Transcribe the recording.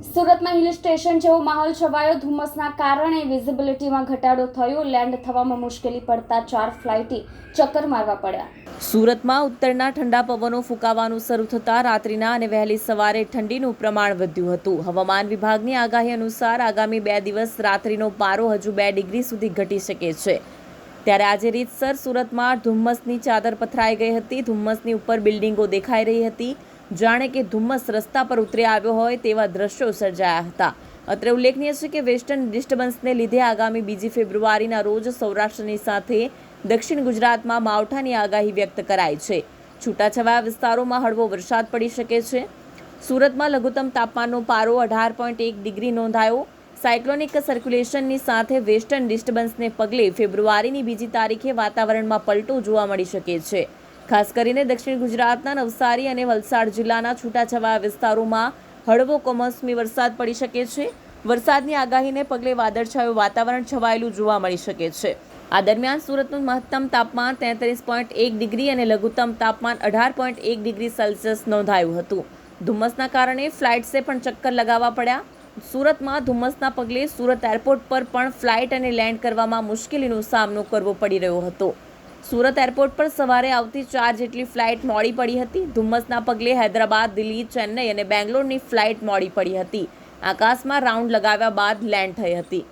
સુરતમાં hill station જેવો માહોલ છવાયો. ધુમ્મસના કારણે વિઝિબિલિટીમાં ઘટાડો થયો. લેન્ડ થવામાં મુશ્કેલી પડતા ચાર ફ્લાઇટે ચક્કર મારવા પડ્યા. સુરતમાં ઉત્તરના ઠંડા પવનો ફૂંકાવાનું શરૂ થતાં રાત્રિના અને વહેલી સવારે ઠંડીનું પ્રમાણ વધ્યું હતું. હવામાન વિભાગની આગાહી અનુસાર આગામી બે દિવસ રાત્રિનો પારો હજુ બે ડિગ્રી સુધી ઘટી શકે છે. ત્યારે આજે રીતસર સુરતમાં ધુમ્મસની ચાદર પથરાઈ ગઈ હતી. ધુમ્મસની ઉપર બિલ્ડિંગો દેખાઈ રહી હતી. જાણે કે ધુમ્મસ રસ્તા પર ઉતરી આવ્યો હોય તેવા દ્રશ્યો સર્જાયા હતા. અત્રે ઉલ્લેખનીય છે કે વેસ્ટર્ન ડિસ્ટર્બન્સને લીધે આગામી બીજી ફેબ્રુઆરીના રોજ સૌરાષ્ટ્રની સાથે દક્ષિણ ગુજરાતમાં માવઠાની આગાહી વ્યક્ત કરાઈ છે. છૂટાછવાયા વિસ્તારોમાં હળવો વરસાદ પડી શકે છે. સુરતમાં લઘુત્તમ તાપમાનનો પારો અઢાર પોઈન્ટ એક ડિગ્રી નોંધાયો. સાયક્લોનિક સર્ક્યુલેશનની સાથે વેસ્ટર્ન ડિસ્ટર્બન્સને પગલે ફેબ્રુઆરીની બીજી તારીખે વાતાવરણમાં પલટો જોવા મળી શકે છે. ખાસ કરીને દક્ષિણ ગુજરાતના નવસારી અને વલસાડ જિલ્લાના છૂટાછવાયા વિસ્તારોમાં હળવો કમોસમી વરસાદ પડી શકે છે. વરસાદની આગાહીને પગલે વાદળછાયું વાતાવરણ છવાયેલું જોવા મળી શકે છે. આ દરમિયાન સુરતનું મહત્તમ તાપમાન તેત્રીસ પોઈન્ટ એક ડિગ્રી અને લઘુત્તમ તાપમાન અઢાર પોઈન્ટ એક ડિગ્રી સેલ્સિયસ નોંધાયું હતું. ધુમ્મસના કારણે ફ્લાઇટ્સે પણ ચક્કર લગાવવા પડ્યા. સુરતમાં ધુમ્મસના પગલે સુરત એરપોર્ટ પર પણ ફ્લાઇટ અને લેન્ડ કરવામાં મુશ્કેલીનો સામનો કરવો પડી રહ્યો હતો. સુરત એરપોર્ટ પર સવારે આવતી ચાર જેટલી ફ્લાઇટ મોડી પડી હતી. ધુમ્મસના પગલે હૈદરાબાદ, દિલ્હી, ચેન્નઈ અને બેંગ્લોરની ફ્લાઇટ મોડી પડી હતી. આકાશમાં રાઉન્ડ લગાવ્યા બાદ લેન્ડ થઈ હતી.